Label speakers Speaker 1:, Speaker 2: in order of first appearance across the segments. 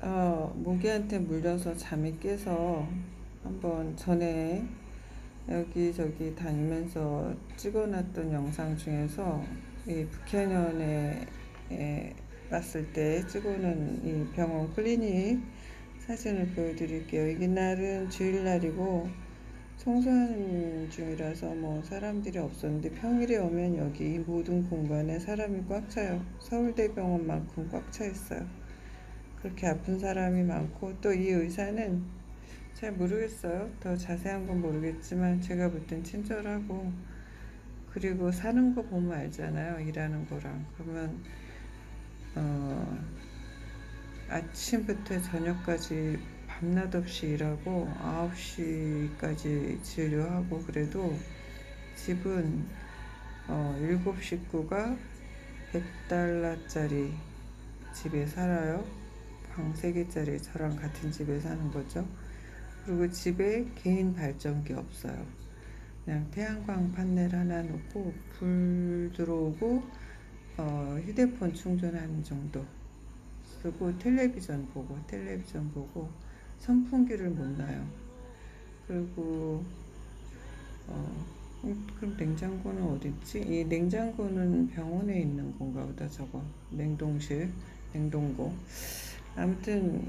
Speaker 1: 어, 모기한테 물려서 잠이 깨서 한번 전에 여기저기 다니면서 찍어놨던 영상 중에서 이 북해년에 에, 왔을 때 찍어놓은 이 병원 클리닉 사진을 보여드릴게요. 이날은 주일날이고 청소하는 중이라서 뭐 사람들이 없었는데 평일에 오면 여기 이 모든 공간에 사람이 꽉 차요. 서울대병원만큼 꽉 차 있어요. 그렇게 아픈 사람이 많고 또 이 의사는 잘 모르겠어요. 더 자세한 건 모르겠지만 제가 볼 땐 친절하고 그리고 사는 거 보면 알잖아요. 일하는 거랑 그러면 어, 아침부터 저녁까지 밤낮 없이 일하고 9시까지 진료하고 그래도 집은 어, 7 식구가 100달러짜리 집에 살아요. 방 3개짜리 저랑 같은 집에 사는 거죠. 그리고 집에 개인 발전기 없어요. 그냥 태양광 판넬 하나 놓고 불 들어오고 어, 휴대폰 충전하는 정도 쓰고 텔레비전 보고 텔레비전 보고 선풍기를 못 놔요. 그리고 어, 음, 그럼 냉장고는 어디 있지? 이 냉장고는 병원에 있는 건가 보다 저거 냉동실 냉동고 아무튼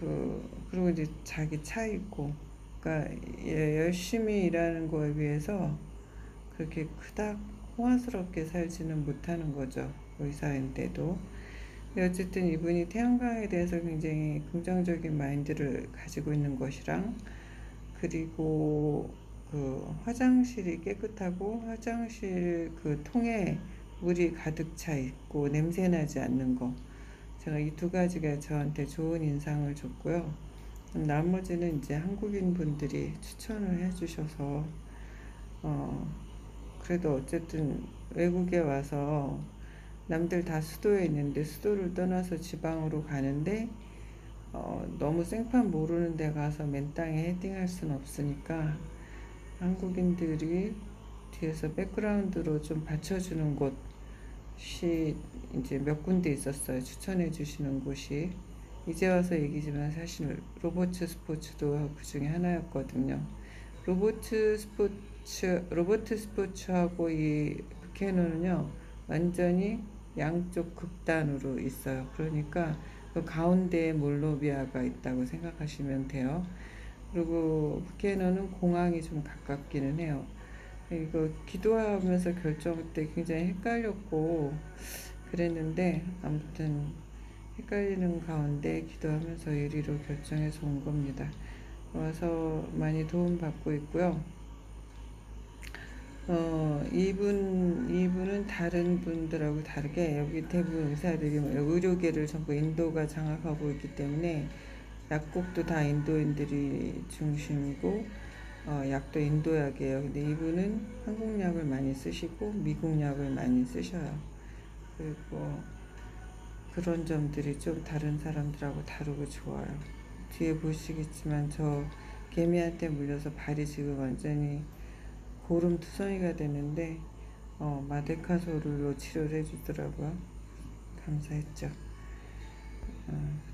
Speaker 1: 그 그리고 이제 자기 차 있고 그러니까 예, 열심히 일하는 거에 비해서 그렇게 크다 호화스럽게 살지는 못하는 거죠 의사인데도. 어쨌든 이분이 태양광에 대해서 굉장히 긍정적인 마인드를 가지고 있는 것이랑 그리고 그 화장실이 깨끗하고 화장실 그 통에 물이 가득 차 있고 냄새 나지 않는 거 제가 이 두 가지가 저한테 좋은 인상을 줬고요. 나머지는 이제 한국인 분들이 추천을 해주셔서 어 그래도 어쨌든 외국에 와서 남들 다 수도에 있는데 수도를 떠나서 지방으로 가는데 어, 너무 생판 모르는 데 가서 맨 땅에 헤딩할 수는 없으니까 한국인들이 뒤에서 백그라운드로 좀 받쳐주는 곳 이 이제 몇 군데 있었어요. 추천해 주시는 곳이. 이제 와서 얘기지만 사실 로보트 스포츠도 그 중에 하나였거든요. 로보트 스포츠, 로보트 스포츠하고 이 부캐노는요, 완전히 양쪽 극단으로 있어요. 그러니까 그 가운데에 몰로비아가 있다고 생각하시면 돼요. 그리고 부캐너는 공항이 좀 가깝기는 해요. 이거 기도하면서 결정 때 굉장히 헷갈렸고 그랬는데 아무튼 헷갈리는 가운데 기도하면서 이리로 결정해서 온 겁니다. 와서 많이 도움받고 있고요. 어, 이분, 이분은 다른 분들하고 다르게 여기 대부분 의사들이 뭐 의료계를 전부 인도가 장악하고 있기 때문에 약국도 다 인도인들이 중심이고 어, 약도 인도 약이에요. 근데 이분은 한국 약을 많이 쓰시고 미국 약을 많이 쓰셔요. 그리고 그런 점들이 좀 다른 사람들하고 다르고 좋아요. 뒤에 보시겠지만 저 개미한테 물려서 발이 지금 완전히 고름투성이가 되는데 어, 마데카소르로 치료를 해주더라고요. 감사했죠. 어,